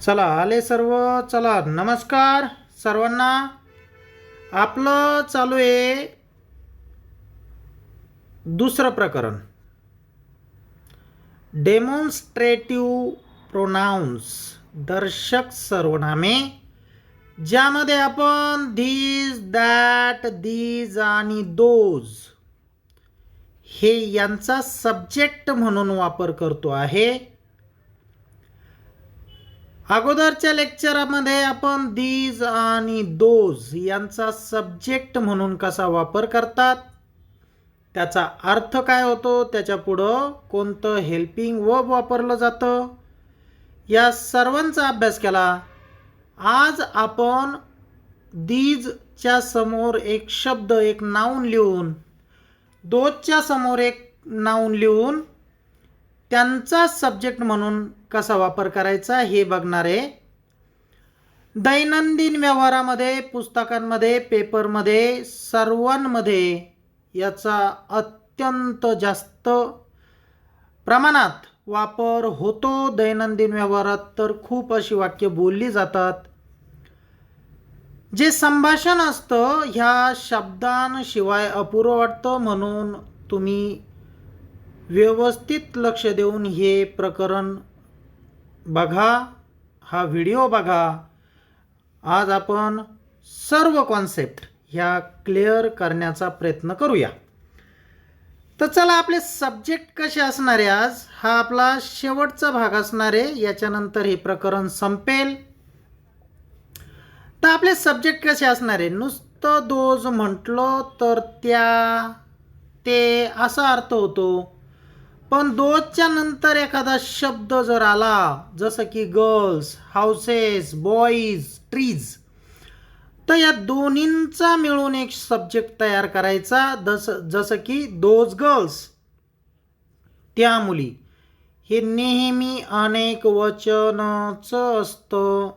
चला आले सर्व. चला नमस्कार सर्वांना. आपलं चालू आहे दुसरं प्रकरण. डेमॉन्स्ट्रेटिव्ह प्रोनाउन्स दर्शक सर्वनामे ज्यामध्ये आपण धीज दॅट दीज आणि दोज हे यांचा सब्जेक्ट म्हणून वापर करतो आहे. अगोदरच्या लेक्चरमध्ये आपण दीज आणि दोज यांचा सब्जेक्ट म्हणून कसा वापर करतात त्याचा अर्थ काय होतो त्याच्या पुढं कोणतं हेल्पिंग वर्ब वापरलं जातं या सर्वांचा अभ्यास केला. आज आपण दीजच्या समोर एक शब्द एक नाऊन लिहून दोजच्या समोर एक नाऊन लिहून त्यांचा सब्जेक्ट म्हणून कसा वापर करायचा हे बघणार. आहे दैनंदिन व्यवहारामध्ये पुस्तकांमध्ये पेपरमध्ये सर्वांमध्ये याचा अत्यंत जास्त प्रमाणात वापर होतो. दैनंदिन व्यवहारात तर खूप अशी वाक्य बोलली जातात. जे संभाषण असतं ह्या शब्दांशिवाय अपुरं वाटतं. म्हणून तुम्ही व्यवस्थित लक्ष देऊन हे प्रकरण बघा हा व्हिडिओ बघा. आज आपण सर्व कॉन्सेप्ट ह्या क्लिअर करण्याचा प्रयत्न करूया. तर चला आपले सब्जेक्ट कसे असणारे आज? हा आपला शेवटचा भाग असणार आहे. याच्यानंतर हे प्रकरण संपेल. तर आपले सब्जेक्ट कसे असणार आहे? नुसतं दोज म्हटलं तर त्या ते असा अर्थ होतो. पण दोजच्या नंतर एखादा शब्द जर आला जसं की गर्ल्स हाऊसेस बॉईज ट्रीज तर या दोन्हींचा मिळून एक सब्जेक्ट तयार करायचा. जस जसं की दोज गर्ल्स त्या मुली हे नेहमी अनेक वचनच असतं.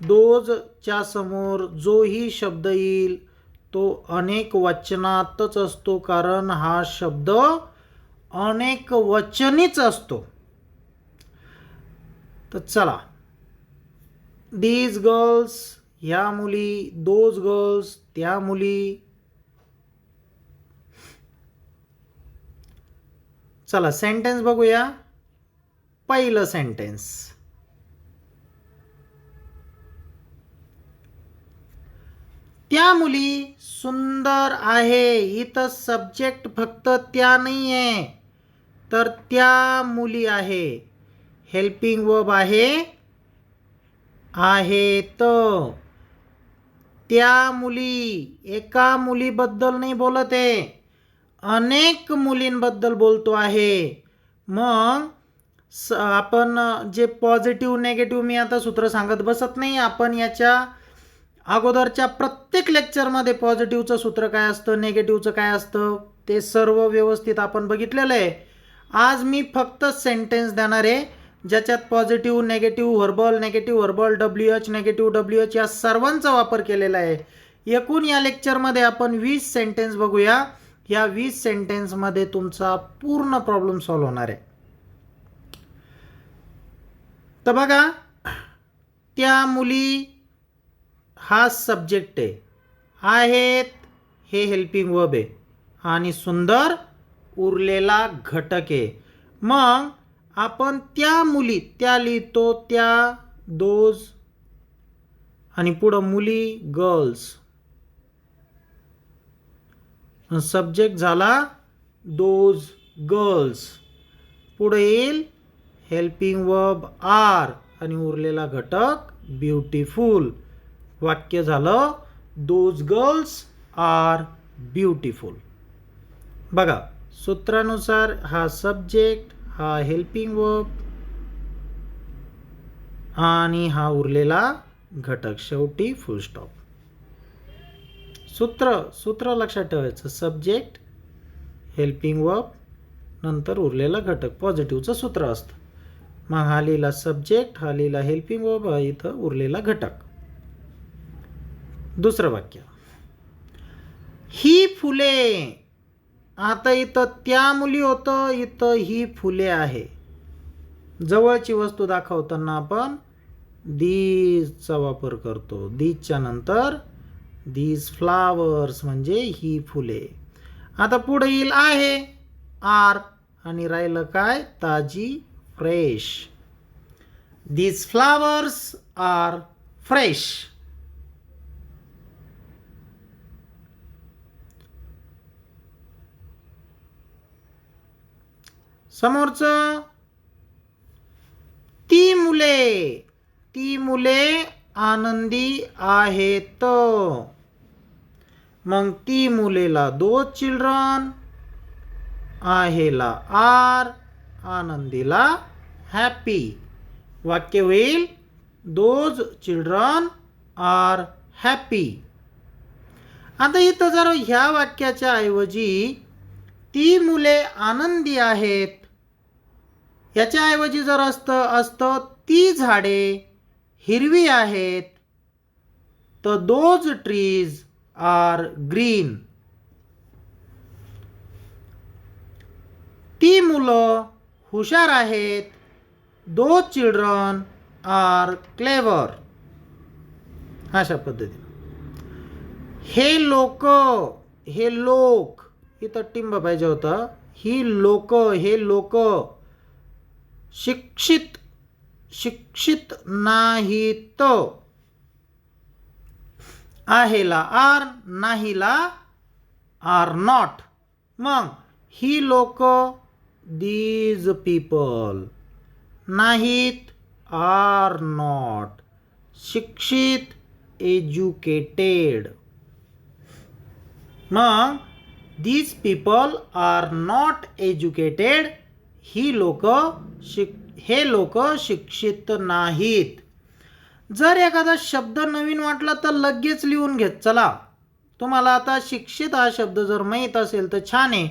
दोजच्या समोर जोही शब्द येईल तो अनेक वचनातच असतो कारण हा शब्द अनेक वचनीच असतो. तर चला. दीज गर्ल्स ह्या मुली दोज गर्ल्स त्या मुली. चला सेंटेन्स बघूया. पहिलं सेंटेन्स त्या मुली सुंदर आहे. इथं सब्जेक्ट फक्त त्या नाही आहे तर त्या मुली आहे. हेल्पिंग वब आहे. आहेत त्या मुली एका मुलीबद्दल नाही बोलत आहे. अनेक मुलींबद्दल बोलतो आहे. मग स आपण जे पॉझिटिव्ह नेगेटिव्ह मी आता सूत्र सांगत बसत नाही. आपण याच्या अगोदरच्या प्रत्येक लेक्चरमध्ये पॉझिटिव्हचं सूत्र काय असतं नेगेटिव्हचं काय असतं ते सर्व व्यवस्थित आपण बघितलेलं आहे. आज मी फक्त सेंटेन्स देणार आहे ज्याच्यात positive negative verbal negative verbal W H negative W H या सर्वांचा वापर केलेला आहे. एकूण या लेक्चरमध्ये आपण वीस सेंटेन्स बघूया. या वीस सेंटेन्समध्ये तुमचा पूर्ण प्रॉब्लेम सॉल्व्ह होणार आहे. तर बघा त्या मुली हा सब्जेक्ट आहे. आहेत. हे हेल्पिंग वर्ब आहे. आणि सुंदर उरलेला घटक आहे. मग आपण त्या मुली त्या लिहितो त्या दोज आणि पुढं मुली गर्ल्स सब्जेक्ट झाला दोज गर्ल्स पुढे येईल हेल्पिंग वर्ब आर आणि उरलेला घटक ब्युटिफुल वाक्य झालं दोज गर्ल्स आर ब्युटिफुल बघा सूत्रानुसार हा सब्जेक्ट हा हेल्पिंग वर्ब आणि हा उरलेला घटक शेवटी फुल स्टॉप सूत्र सूत्र लक्षात ठेवायचं. सब्जेक्ट हेल्पिंग वर्ब नंतर उरलेला घटक. पॉझिटिव्हचं सूत्र असतं. मग हा लिहिला सब्जेक्ट हा लिहिला हेल्पिंग वर्ब हा इथं उरलेला घटक. दुसरं वाक्य. ही फुले आता इथं त्या मुली होतं इथं ही फुले आहे. जवळची वस्तू दाखवताना आपण दीजचा वापर करतो. दीजच्या नंतर दीज फ्लावर्स म्हणजे ही फुले. आता पुढे येईल आहे आर आणि राहिलं काय? ताजी fresh. These flowers are fresh. समोरचं. ती मुले. ती मुले आनंदी आहेत. मग ती मुलेला दो चिल्ड्रन आहेला आर आनंदीला हॅपी वाक्य होईल दोज चिल्ड्रन आर हॅपी आता इथं जर ह्या वाक्याच्या ऐवजी ती मुले आनंदी आहेत. याच्याऐवजी जर असतं असतं ती झाडे हिरवी आहेत तर दोज ट्रीज आर ग्रीन ती मुलं हुशार आहेत दो चिल्ड्रन आर क्लेवर अशा पद्धतीने. हे लोक हे लोक इथं टिंब पाहिजे होतं. ही लोक हे लोक शिक्षित शिक्षित नाहीत आहेला आर नाहीला आर नॉट. मग ही लोक दीज पीपल नाहीत आर नॉट. शिक्षित एज्युकेटेड. मग these people are not educated ही लोक शिक हे लोक शिक्षित नाहीत. जर एखादा शब्द नवीन वाटला तर लगेच लिहून घेत चला. तुम्हाला आता शिक्षित हा शब्द जर माहीत असेल तर छान आहे.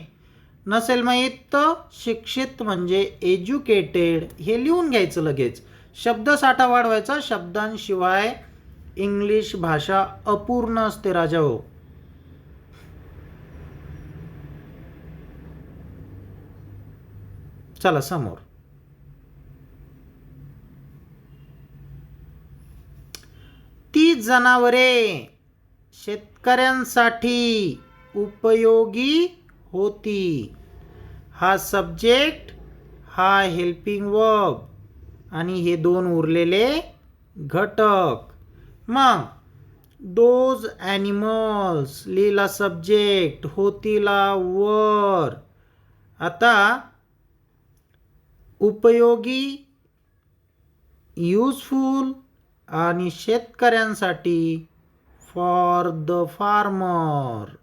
नसेल माहीत तर शिक्षित म्हणजे एज्युकेटेड हे लिहून घ्यायचं लगेच. शब्दसाठा वाढवायचा शब्दांशिवाय इंग्लिश भाषा अपूर्ण असते राजा हो. चला समोर. ती जनावरे शेतकऱ्यांसाठी उपयोगी होती. हा सब्जेक्ट हा हेल्पिंग वर्ब आणि हे दोन उरलेले घटक. मग दोज ॲनिमल्स लिहिला सब्जेक्ट होतीला वर. आता उपयोगी यूजफुल आणि शेतकऱ्यांसाठी फॉर द फार्मर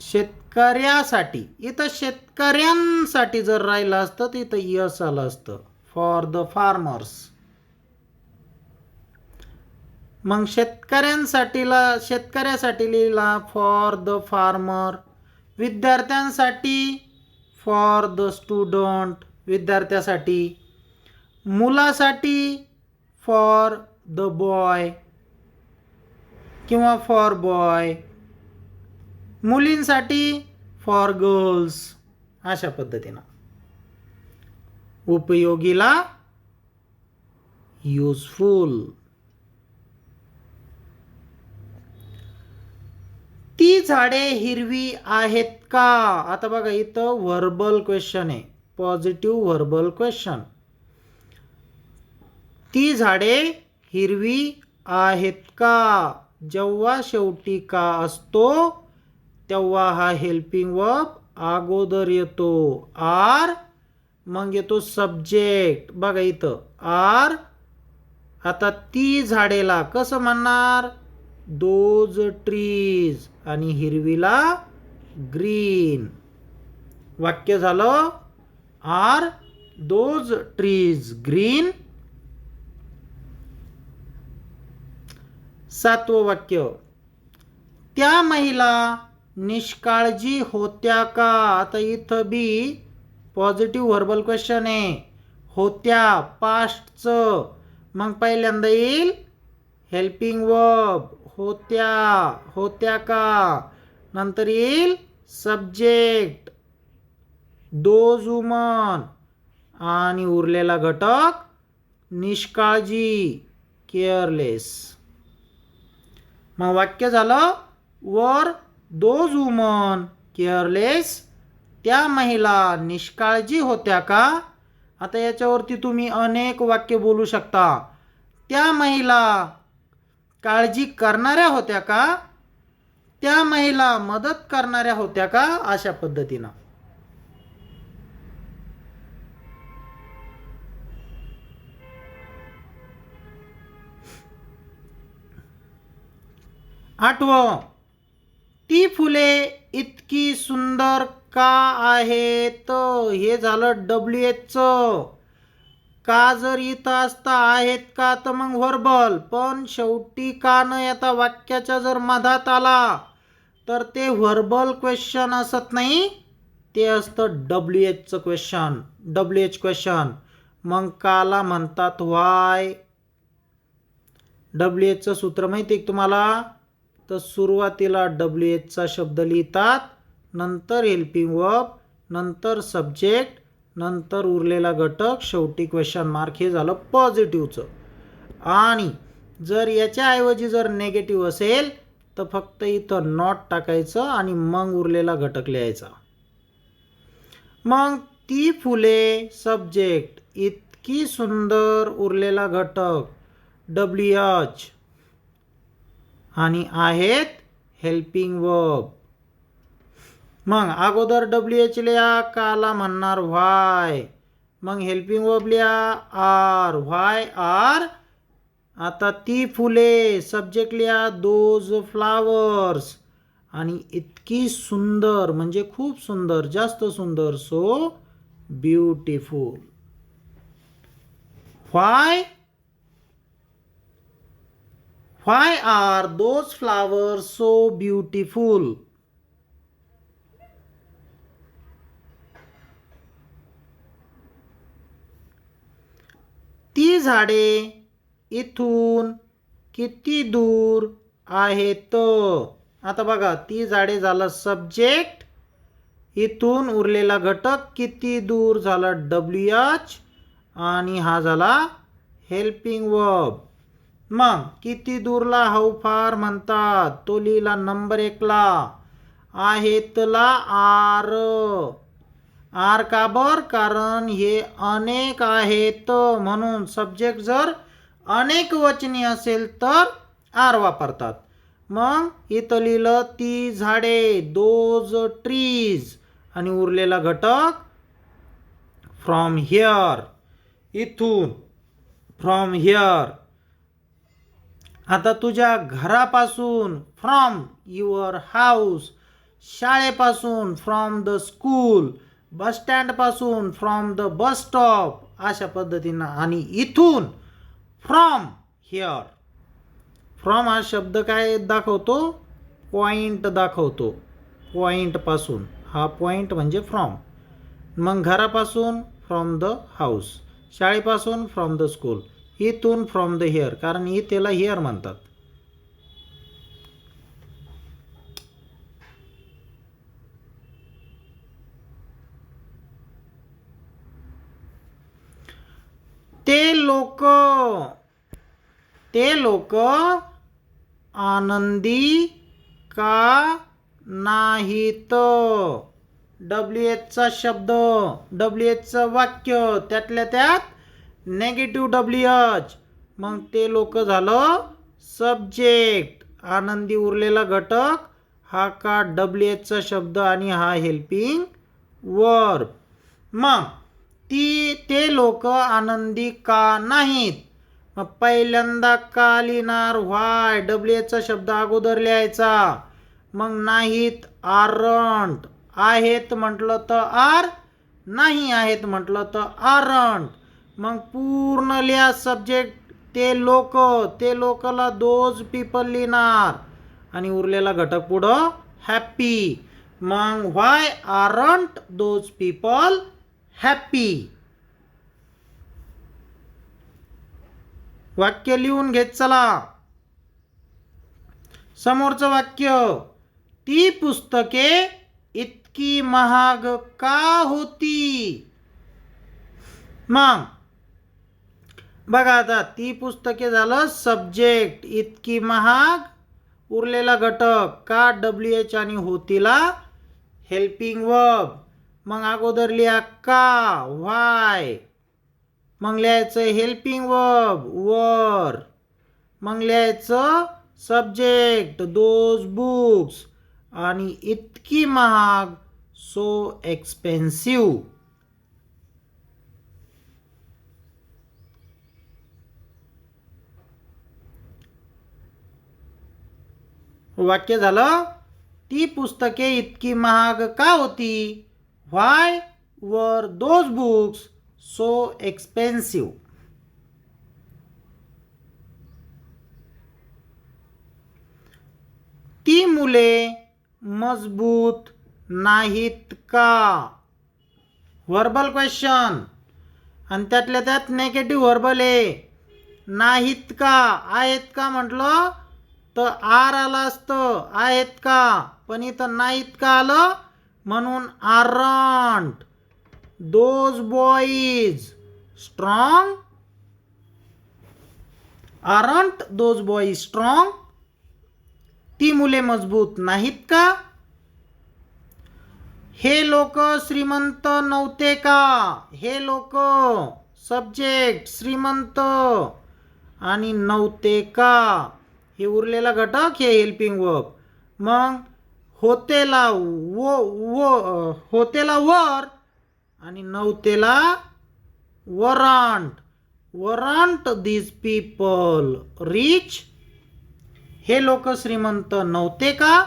शेतकऱ्यासाठी इथं शेतकऱ्यांसाठी जर राहिलं असतं तर इथं यस आलं असतं. फॉर द फार्मर्स मग शेतकऱ्यांसाठीला शेतकऱ्यासाठी लिहिला फॉर द फार्मर विद्यार्थ्यांसाठी फॉर द स्टुडंट विद्यार्थ्यासाठी मुलासाठी फॉर द बॉय किंवा फॉर बॉय मुलींसाठी फॉर गर्ल्स अशा पद्धतीनं. उपयोगीला युजफुल ती झाडे हिरवी आहेत का? आता बघा इथं व्हर्बल क्वेश्चन आहे. पॉझिटिव्ह व्हर्बल क्वेश्चन ती झाडे हिरवी आहेत का? जेव्हा शेवटी का असतो तेव्हा हा हेल्पिंग वर्ब अगोदर येतो. आर मग येतो सब्जेक्ट बघा इथं आर आता ती झाडेला कसं म्हणणार? दोज ट्रीज आणि हिरवीला ग्रीन. वाक्य झालं आर दोज ट्रीज ग्रीन? सातवं वाक्य त्या महिला निष्काळजी होत्या का? आता इथं बी पॉझिटिव्ह व्हर्बल क्वेश्चन आहे होत्या पास्टचं मग पहिल्यांदा येईल हेल्पिंग वर्ब होत्या होत्या का? नंतर येईल सब्जेक्ट दोज वुमन आणि उरलेला घटक निष्काळजी केअरलेस मग वाक्य झालं वर दोज वुमन केअरलेस त्या महिला निष्काळजी होत्या का? आता याच्यावरती तुम्ही अनेक वाक्य बोलू शकता. त्या महिला काळजी करणाऱ्या होत्या का? त्या महिला मदत करणाऱ्या होत्या का? अशा पद्धतीनं. आठवं. ती फुले इतकी सुंदर का आहेत? हे झालं डब्ल्यू एचचं जर इथं असता आहेत का तर मग व्हर्बल. पण शेवटी का न येता वाक्याच्या जर मधात आला तर ते व्हर्बल क्वेश्चन असत नाही. ते असतं डब्ल्यू एचचं क्वेश्चन डब्ल्यू एच क्वेश्चन मग काला म्हणतात वाय डब्ल्यू एचचं सूत्र माहिती आहे तुम्हाला? तर सुरुवातीला डब्ल्यू एचचा शब्द लिहितात नंतर हेल्पिंग वर्ब नंतर सब्जेक्ट नंतर उरलेला घटक शेवटी क्वेश्चन मार्क हे झालं पॉझिटिव्हचं आणि जर याच्याऐवजी जर नेगेटिव्ह असेल तर फक्त इथं नॉट टाकायचं आणि मग उरलेला घटक लिहायचा. मग ती फुले सब्जेक्ट इतकी सुंदर उरलेला घटक डब्ल्यू एच आणि आहेत हेल्पिंग वर्ब मग अगोदर डब्ल्यू एच लिहा काला म्हणणार व्हाय मग हेल्पिंग वबल्या आर व्हाय आर आता ती फुले सब्जेक्ट लिहा दोज फ्लावर्स आणि इतकी सुंदर म्हणजे खूप सुंदर जास्त सुंदर so beautiful why why are those flowers so beautiful ती झाडे इथून किती दूर आहेत? आता बघा ती झाडे झालं सब्जेक्ट इथून उरलेला घटक किती दूर झाला डब्ल्यू एच आणि हा झाला हेल्पिंग वर्ब मग किती दूरला? हाऊ फार म्हणतात. तो लिहिला नंबर एकला. आहेतला आर. आर का बर? कारण हे अनेक आहेत. म्हणून सब्जेक्ट जर अनेक वचनी असेल तर आर वापरतात. मग इथं लिहिलं ती झाडे दोज ट्रीज आणि उरलेला घटक फ्रॉम हिअर इथून फ्रॉम हिअर आता तुझ्या घरापासून फ्रॉम युअर हाऊस शाळेपासून फ्रॉम द स्कूल बस स्टँडपासून फ्रॉम द बस स्टॉप अशा पद्धतीनं आणि इथून फ्रॉम हिअर फ्रॉम हा शब्द काय दाखवतो? पॉईंट दाखवतो. पॉईंटपासून हा पॉईंट म्हणजे फ्रॉम मग घरापासून फ्रॉम द हाऊस शाळेपासून फ्रॉम द स्कूल इथून फ्रॉम द हिअर कारण इथेला हिअर म्हणतात ते लोक. ते लोक आनंदी का नाहीत? डब्ल्यू एचचा शब्द डब्ल्यू एचचं वाक्य त्यातल्या त्यात नेगेटिव्ह डब्ल्यू एच मग ते लोक झालं सब्जेक्ट आनंदी उरलेला घटक हा का डब्ल्यू एचचा शब्द आणि हा हेल्पिंग वर्ब मग ती ते लोक आनंदी का नाहीत? मग पहिल्यांदा का लिहिणार व्हाय डब्ल्यू शब्द अगोदर लिहायचा. मग नाहीत आरंट. आहेत म्हटलं तर आर नाही आहेत म्हटलं तर आरंट. मग पूर्ण लिहा सब्जेक्ट ते लोक ते लोकला दोज पीपल लिहिणार. आणि उरलेला घटक पुढं हॅप्पी मग why aren't those people happy वाक्य लिहून घेत चला. समोरचं वाक्य ती पुस्तके इतकी महाग का होती? मग बघा आता ती पुस्तके झालं सब्जेक्ट इतकी महाग उरलेला घटक का डब्ल्यू एच आणि होतीला? हेल्पिंग वर्ब मग अगोदर लिहा का व्हाय. मग लिहायचं हेल्पिंग वर्ब वर मग लिहायचं सब्जेक्ट दोज बुक्स आणि इतकी महाग सो एक्सपेन्सिव्ह वाक्य झालं? ती पुस्तके इतकी महाग का होती? व्हाय वर दोज बुक्स सो एक्सपेन्सिव्ह ती मुले मजबूत नाहीत का? व्हर्बल क्वेश्चन आणि त्यातल्या त्यात नेगेटिव्ह व्हर्बल आहे नाहीत का? आहेत का म्हटलं? तर आर आलं असतं. आहेत का? पण इथं नाहीत का आलं? म्हणून aren't. Those boys strong aren't those boys strong ती मुले मजबूत नाहीत का? हे लोक श्रीमंत नव्हते का? हे लोक सब्जेक्ट श्रीमंत आणि नव्हते का? हे उरलेला घटक हे हेल्पिंग वर्ब मग होतेला वो वो होतेला वर आणि नव्हतेला weren't. Weren't these people rich हे लोक श्रीमंत नव्हते का?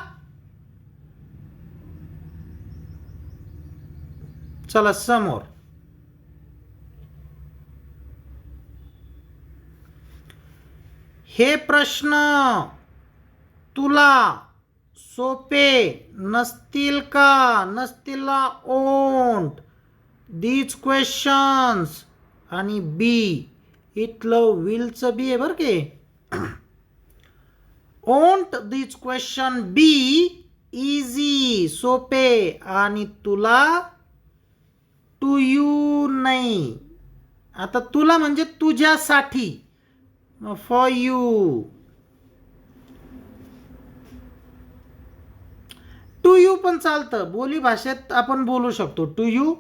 चला समोर. हे प्रश्न तुला सोपे. नसतील का? नसतीलला ओंट? दीज क्वेश्चन्स आणि बी इथलं विलचं बी आहे बरं के. Won't these question be easy सोपे. आणि तुला? टू यू नाही. आता तुला म्हणजे तुझ्यासाठी. फॉर यू टू यू पण चालतं. बोली भाषेत आपण बोलू शकतो. टू यू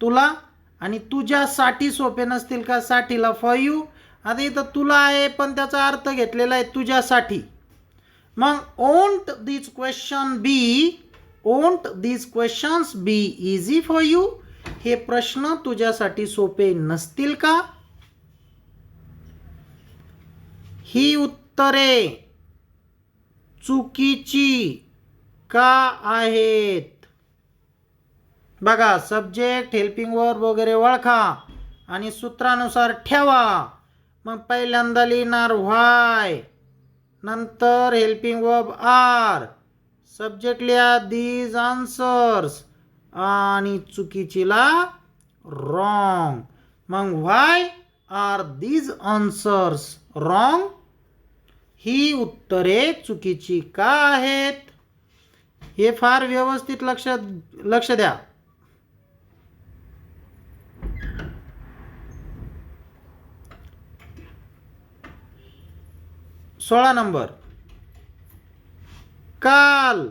तुला आणि तुझ्यासाठी सोपे नसतील का? साठीला फॉर यू आता इथं तुला आहे पण त्याचा अर्थ घेतलेला आहे तुझ्यासाठी. मग won't these question be won't these questions be easy for you हे प्रश्न तुझ्यासाठी सोपे नसतील का? ही उत्तरे चुकीची. का आहेत? बघा सब्जेक्ट हेल्पिंग वर्ब वगैरे ओळखा आणि सूत्रानुसार ठेवा. मग पहिल्यांदा लिहिणार व्हाय नंतर हेल्पिंग वर्ब आर सब्जेक्ट लिहा दीज आन्सर्स आणि चुकीचीला रॉंग मग why are these answers wrong ही उत्तरे चुकीची का आहेत? हे फार व्यवस्थित लक्ष लक्ष द्या. सोळा नंबर. काल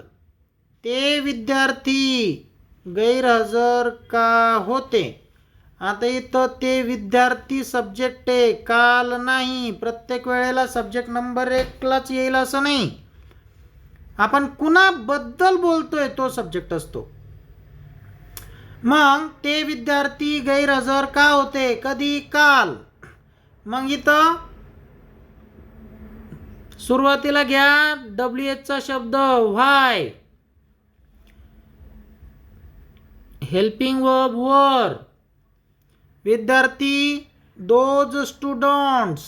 ते विद्यार्थी गैरहजर का होते? आता इथं ते विद्यार्थी सब्जेक्ट आहे. काल नाही. प्रत्येक वेळेला सब्जेक्ट नंबर एकलाच येईल असं नाही. आपण कुणाबद्दल बोलतोय तो सब्जेक्ट असतो. मग ते विद्यार्थी गैरहजर का होते? कधी? काल. मग इथं सुरुवातीला घ्या. डब्ल्यू एचचा शब्द व्हाय हेल्पिंग वर्ब वर विद्यार्थी दोज स्टुडंट्स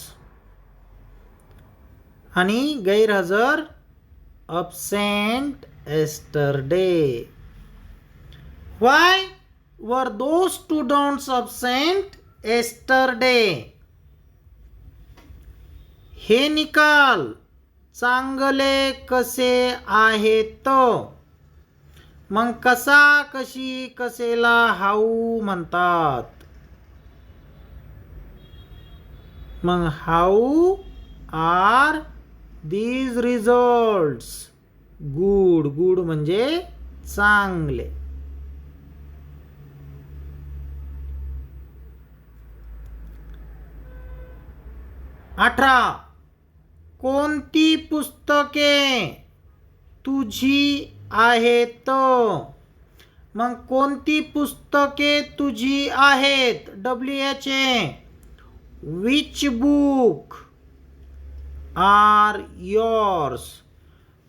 आणि गैरहजर absent yesterday why were those students absent yesterday हे निकाल चांगले कसे आहेत मग कसा कशी कसेला हाऊ म्हणतात मग how are these results good good म्हणजे चांगले. अठरा कोणती पुस्तके तुझी आहेत? मग कोणती पुस्तके तुझी आहेत? W H A which book are yours.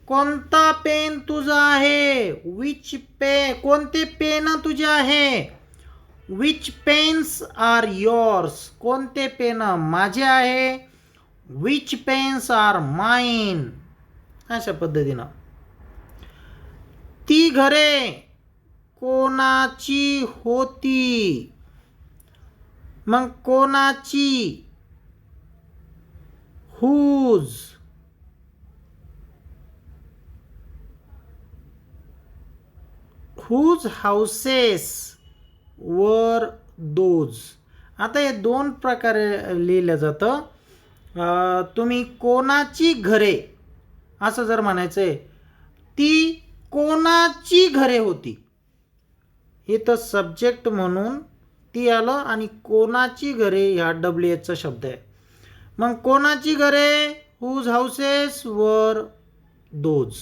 कोणता पेन तुझा आहे? विच पे कोणते पेन तुझे आहे? Which pens are yours? कोणते पेन माझे आहे? विच पेन्स आर माइन अशा पद्धतीनं. ती घरे कोणाची होती? मग कोणाची? Whose whose houses were those आता हे दोन प्रकारे लिहिलं जातं. तुम्ही कोणाची घरे असं जर म्हणायचं आहे ती कोणाची घरे होती? इथं सब्जेक्ट म्हणून ती आलं आणि कोणाची घरे ह्या डब्ल्यू एचचा शब्द आहे. मग कोणाची घरे? हुज हाऊसेस वर दोज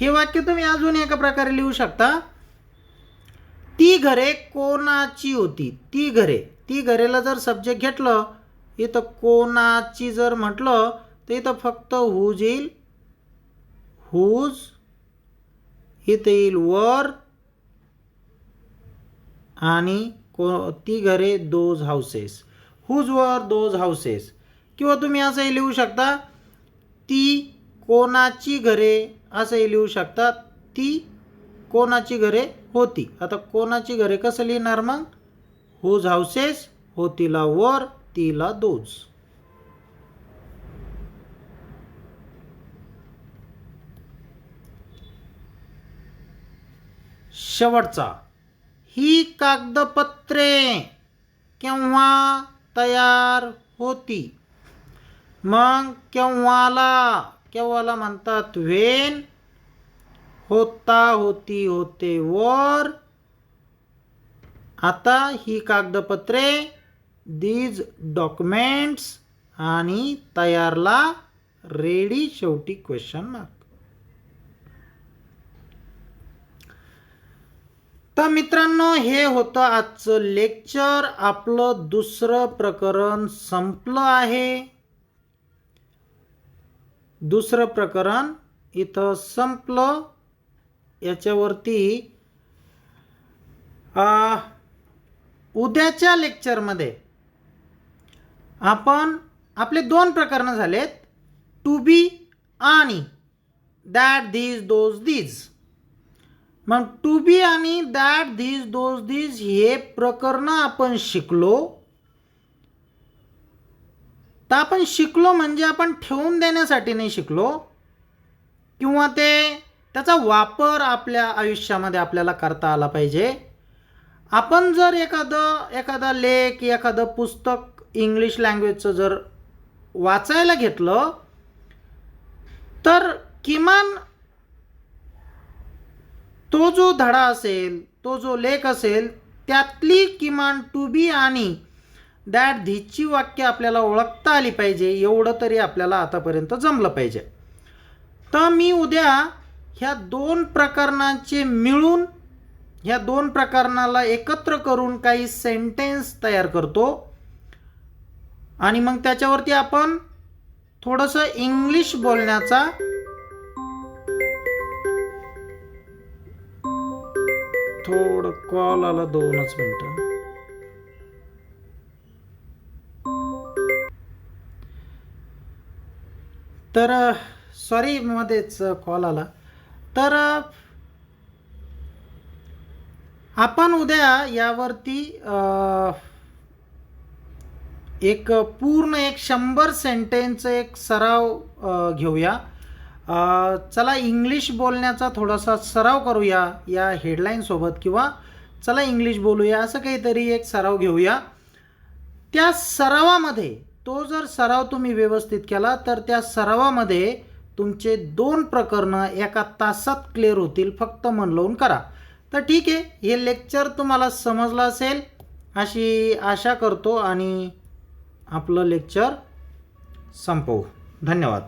हे वाक्य तुम्ही अजून एका प्रकारे लिहू शकता. ती घरे कोणाची होती? ती घरे. ती घरेला जर सब्जेक्ट घेतलं इथं कोणाची जर म्हटलं तर इथं फक्त हुज येईल? हुज इथं येईल वर. आणि को ती घरे those houses whose were those houses किंवा तुम्ही असंही लिहू शकता ती कोणाची घरे असंही लिहू शकता ती कोणाची घरे होती. आता कोणाची घरे कसं लिहिणार मग? हुज हाऊसेस होतीला वर तिला दोज. शेवटचा ही कागदपत्रे केव्हा तयार होती? मग केव्हाला? केव्हाला म्हणतात वेन होता होती होते वर. आता ही कागदपत्रे दीज डॉक्युमेंट्स आणि तयारला रेडी शेवटी क्वेश्चन मार्क तर मित्रांनो हे होतं आजचं लेक्चर आपलं दुसरं प्रकरण संपलं आहे. दुसरं प्रकरण इथं संपलं. याच्यावरती उद्याच्या लेक्चरमध्ये आपण आपले दोन प्रकरणं झालेत. टू बी आणि दॅट धीज दोज दीज मग टू बी आणि दॅट धीज दोज दीज हे प्रकरणं आपण शिकलो. तर आपण शिकलो म्हणजे आपण ठेवून देण्यासाठी नाही शिकलो? किंवा ते त्याचा वापर आपल्या आयुष्यामध्ये आपल्याला करता आला पाहिजे? आपण जर एखादं एखादा लेख एखादं पुस्तक इंग्लिश लँग्वेजचं जर वाचायला घेतलं तर किमान तो जो धडा असेल तो जो लेख असेल त्यातली किमान टू बी आणि दॅट धीची वाक्य आपल्याला ओळखता आली पाहिजे एवढं तरी आपल्याला आतापर्यंत जमलं पाहिजे. तर मी उद्या ह्या दोन प्रकरणांचे मिळून ह्या दोन प्रकरणाला एकत्र करून काही सेंटेन्स तयार करतो. आणि मग त्याच्यावरती आपण थोडंसं इंग्लिश बोलण्याचा थोडं कॉल आला दोनच मिनटं. तर सॉरी मध्येच कॉल आला. तर आपण उद्या यावरती एक पूर्ण एक शंभर सेंटेन्स एक सराव घेऊया. चला इंग्लिश बोलण्याचा थोडासा सराव करूया या हेडलाईनसोबत किंवा चला इंग्लिश बोलूया असं काहीतरी एक सराव घेऊया. त्या सरावामध्ये तो जर सराव तुम्ही व्यवस्थित केला तर त्या सरावामध्ये तुमचे दोन प्रकरणं एका तासात क्लिअर होतील. फक्त मन लावून करा. तर ठीक आहे हे लेक्चर तुम्हाला समजलं असेल अशी आशा करतो आणि आपलं लेक्चर संपवू. धन्यवाद.